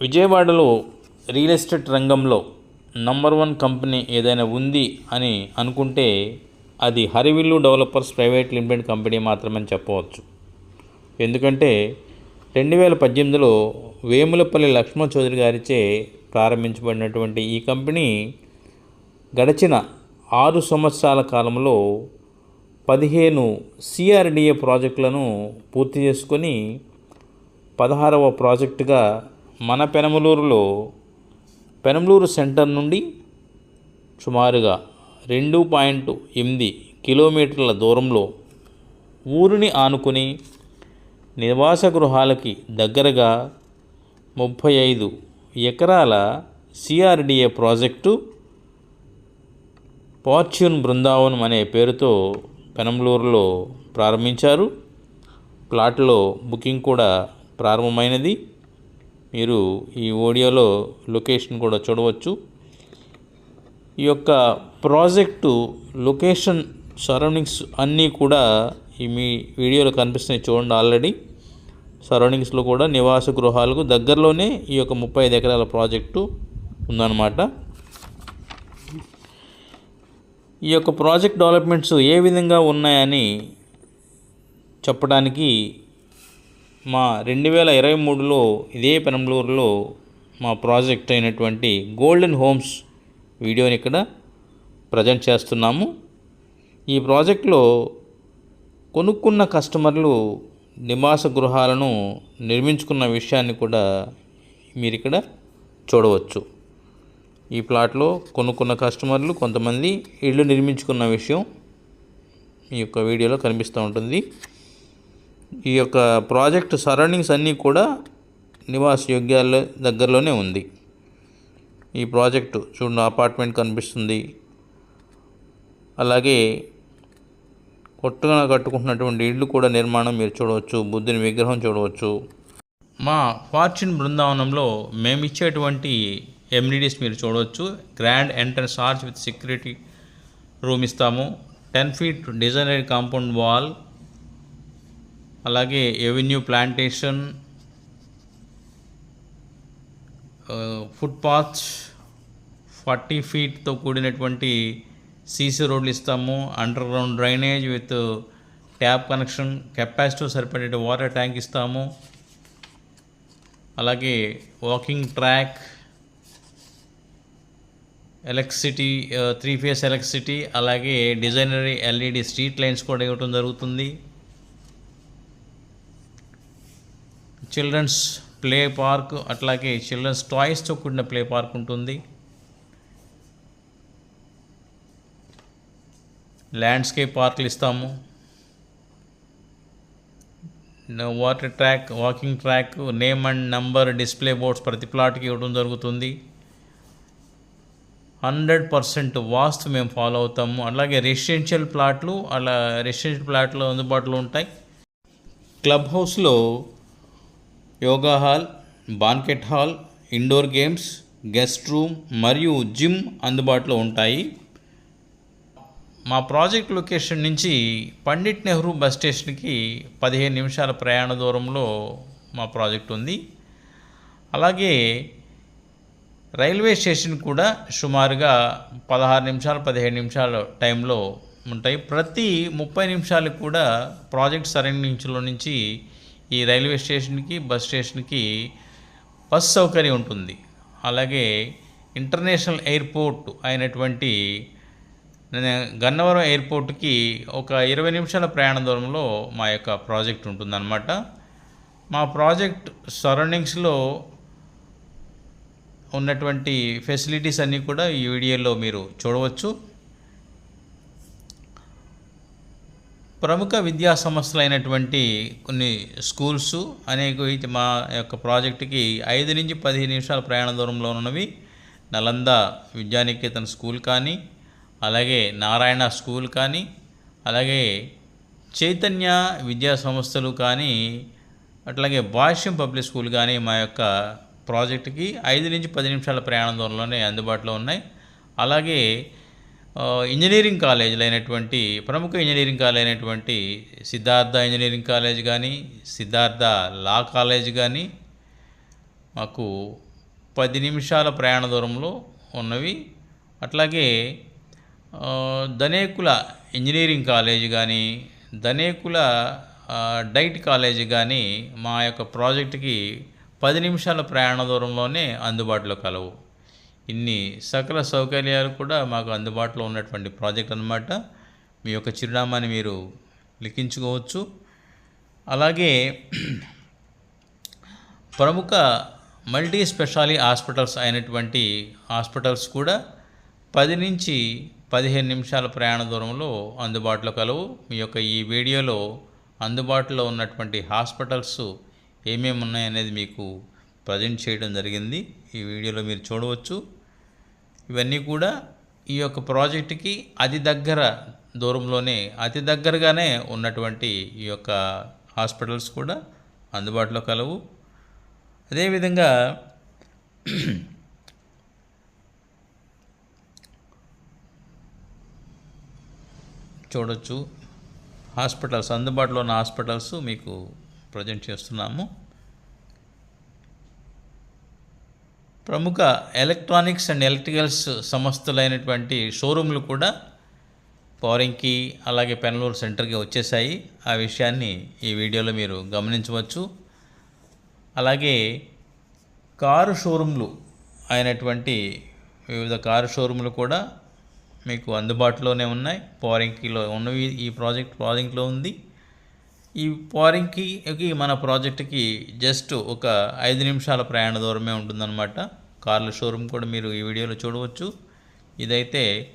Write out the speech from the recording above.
విజయవాడలో real estate రంగంలో number one company ఏదైనా ఉంది అని అనుకుంటే అది హరివిల్లు డెవలపర్స్ ప్రైవేట్ లిమిటెడ్ కంపెనీ మాత్రమే చెప్పవచ్చు. ఎందుకంటే రెండు వేల పద్దెనిమిదిలో వేములపల్లి లక్ష్మణ చౌదరి గారిచే ప్రారంభించబడినటువంటి ఈ కంపెనీ గడిచిన ఆరు సంవత్సరాల కాలంలో పదిహేను సిఆర్డిఏ ప్రాజెక్టులను పూర్తి చేసుకొని పదహారవ ప్రాజెక్టుగా మన పెనమలూరులో పెనమలూరు సెంటర్ నుండి సుమారుగా రెండు పాయింట్ ఎనిమిది కిలోమీటర్ల దూరంలో ఊరిని ఆనుకుని నివాస గృహాలకి దగ్గరగా ముప్పై ఐదు ఎకరాల సిఆర్డిఏ ప్రాజెక్టు ఫార్చ్యూన్ బృందావనం అనే పేరుతో పెనంలూరులో ప్రారంభించారు. ప్లాట్లో బుకింగ్ కూడా ప్రారంభమైనది. మీరు ఈ ఓడియోలో లొకేషన్ కూడా చూడవచ్చు. ఈ యొక్క ప్రాజెక్టు లొకేషన్ సరౌండింగ్స్ అన్నీ కూడా ఈ మీ వీడియోలో కనిపిస్తున్నాయి చూడండి ఆల్రెడీ. సరౌండింగ్స్లో కూడా నివాస గృహాలకు దగ్గరలోనే ఈ యొక్క ముప్పై ఐదు ఎకరాల ప్రాజెక్టు ఉందన్నమాట. ఈ యొక్క ప్రాజెక్ట్ డెవలప్మెంట్స్ ఏ విధంగా ఉన్నాయని చెప్పడానికి మా రెండు వేల ఇరవై మూడులో ఇదే పెనంలూరులో మా ప్రాజెక్ట్ అయినటువంటి గోల్డెన్ హోమ్స్ వీడియోని ఇక్కడ ప్రజెంట్ చేస్తున్నాము. ఈ ప్రాజెక్ట్లో కొనుక్కున్న కస్టమర్లు నివాస గృహాలను నిర్మించుకున్న విషయాన్ని కూడా మీరు ఇక్కడ చూడవచ్చు. ఈ ప్లాట్లో కొనుక్కున్న కస్టమర్లు కొంతమంది ఇళ్ళు నిర్మించుకున్న విషయం ఈ యొక్క వీడియోలో కనిపిస్తూ ఉంటుంది. ఈ యొక్క ప్రాజెక్ట్ సరౌండింగ్స్ అన్నీ కూడా నివాస యోగ్యాల దగ్గరలోనే ఉంది. ఈ ప్రాజెక్టు చూడండి అపార్ట్మెంట్ కనిపిస్తుంది. అలాగే కొత్తగా కట్టుకుంటున్నటువంటి ఇళ్ళు కూడా నిర్మాణం మీరు చూడవచ్చు బుద్ధుని విగ్రహం చూడవచ్చు. మా ఫార్చ్యూన్ బృందావనంలో మేము ఇచ్చేటువంటి ఎమ్యూనిటీస్ మీరు చూడవచ్చు. Grand entrance arch with security room ఇస్తాము. Ten feet designer compound wall అలాగే ఎవెన్యూ ప్లాంటేషన్ ఫుట్పాత్ ఫార్టీ ఫీట్తో కూడినటువంటి సీసీ రోడ్లు ఇస్తాము. Underground drainage with tap connection capacity సరిపడే వాటర్ ట్యాంక్ ఇస్తాము. అలాగే walking track electricity three phase electricity అలాగే డిజైనరీ ఎల్ఈడి స్ట్రీట్ లైన్స్ కూడా ఇవ్వటం జరుగుతుంది. చిల్డ్రన్స్ ప్లే పార్క్ అట్లాగే చిల్డ్రన్స్ టాయ్స్తో కూడిన ప్లే పార్క్ ఉంటుంది. ల్యాండ్స్కేప్ పార్కులు ఇస్తాము. Water track walking track name and number display boards ప్రతి ప్లాట్కి ఇవ్వడం జరుగుతుంది. హండ్రెడ్ పర్సెంట్ వాస్తు మేము ఫాలో అవుతాము. అలాగే రెసిడెన్షియల్ ప్లాట్లు అలా రెసిడెన్షియల్ ప్లాట్లు అందుబాటులో ఉంటాయి. క్లబ్ హౌస్లో yoga hall banquet hall indoor games guest room మరియు జిమ్ అందుబాటులో ఉంటాయి. మా ప్రాజెక్ట్ లొకేషన్ నుంచి పండిట్ నెహ్రూ బస్ స్టేషన్కి పదిహేను నిమిషాల ప్రయాణ దూరంలో మా ప్రాజెక్ట్ ఉంది. అలాగే రైల్వే స్టేషన్ కూడా సుమారుగా పదహారు నిమిషాలు పదిహేను నిమిషాల టైంలో ఉంటాయి. ప్రతి ముప్పై నిమిషాలకు కూడా ప్రాజెక్ట్ సరైన నుంచి ఈ రైల్వే స్టేషన్కి బస్ స్టేషన్కి బస్ సౌకర్యం ఉంటుంది. అలాగే ఇంటర్నేషనల్ ఎయిర్పోర్ట్ అయినటువంటి గన్నవరం ఎయిర్పోర్ట్కి ఒక ఇరవై నిమిషాల ప్రయాణ దూరంలో మా యొక్క ప్రాజెక్ట్ ఉంటుందన్నమాట. మా ప్రాజెక్ట్ సరౌండింగ్స్లో ఉన్నటువంటి ఫెసిలిటీస్ అన్నీ కూడా ఈ వీడియోలో మీరు చూడవచ్చు. ప్రముఖ విద్యా సంస్థలైనటువంటి కొన్ని స్కూల్స్ అనేక మా యొక్క ప్రాజెక్టుకి ఐదు నుంచి పదిహేను నిమిషాల ప్రయాణ దూరంలో ఉన్నవి. నలంద విద్యానికేతన్ స్కూల్ కానీ అలాగే నారాయణ స్కూల్ కానీ అలాగే చైతన్య విద్యా సంస్థలు కానీ అట్లాగే భాష్యం పబ్లిక్ స్కూల్ కానీ మా యొక్క ప్రాజెక్టుకి ఐదు నుంచి పది నిమిషాల ప్రయాణ దూరంలోనే అందుబాటులో ఉన్నాయి. అలాగే ఇంజనీరింగ్ కాలేజీలు అయినటువంటి ప్రముఖ ఇంజనీరింగ్ కాలేజ్ అయినటువంటి సిద్ధార్థ ఇంజనీరింగ్ కాలేజ్ కానీ సిద్ధార్థ లా కాలేజ్ కానీ మాకు పది నిమిషాల ప్రయాణ దూరంలో ఉన్నవి. అట్లాగే ధనేకుల ఇంజనీరింగ్ కాలేజ్ కానీ ధనేకుల డైట్ కాలేజ్ కానీ మా యొక్క ప్రాజెక్టుకి పది నిమిషాల ప్రయాణ దూరంలోనే అందుబాటులో కలవు. ఇన్ని సకల సౌకర్యాలు కూడా మాకు అందుబాటులో ఉన్నటువంటి ప్రాజెక్ట్ అన్నమాట. మీ యొక్క చిరునామాని మీరు లిఖించుకోవచ్చు. అలాగే ప్రముఖ మల్టీ స్పెషాలిటీ హాస్పిటల్స్ అయినటువంటి హాస్పిటల్స్ కూడా పది నుంచి పదిహేను నిమిషాల ప్రయాణ దూరంలో అందుబాటులో కలవు. మీ యొక్క ఈ వీడియోలో అందుబాటులో ఉన్నటువంటి హాస్పిటల్స్ ఏమేమి ఉన్నాయనేది మీకు ప్రజెంట్ చేయడం జరిగింది. ఈ వీడియోలో మీరు చూడవచ్చు. ఇవన్నీ కూడా ఈ యొక్క ప్రాజెక్టుకి అతి దగ్గర దూరంలోనే అతి దగ్గరగానే ఉన్నటువంటి ఈ యొక్క హాస్పిటల్స్ కూడా అందుబాటులో కలవు. అదేవిధంగా చూడొచ్చు హాస్పిటల్స్ అందుబాటులో ఉన్న హాస్పిటల్స్ మీకు ప్రజెంట్ చేస్తున్నాము. ప్రముఖ ఎలక్ట్రానిక్స్ అండ్ ఎలక్ట్రికల్స్ సంస్థలైనటువంటి షోరూమ్లు కూడా పవరింగ్కి అలాగే పెనలూరు సెంటర్కి వచ్చేసాయి. ఆ విషయాన్ని ఈ వీడియోలో మీరు గమనించవచ్చు. అలాగే కారు షోరూమ్లు అయినటువంటి వివిధ కారు షోరూమ్లు కూడా మీకు అందుబాటులోనే ఉన్నాయి. పవరింగ్కిలో ఉన్నవి ఈ ప్రాజెక్ట్ ప్రాజెక్ట్లో ఉంది. ఈ పవరింగ్కి మన ప్రాజెక్ట్కి జస్ట్ ఒక ఐదు నిమిషాల ప్రయాణ దూరమే ఉంటుందన్నమాట. కార్ల షోరూమ్ కూడా మీరు ఈ వీడియోలో చూడవచ్చు. ఇదైతే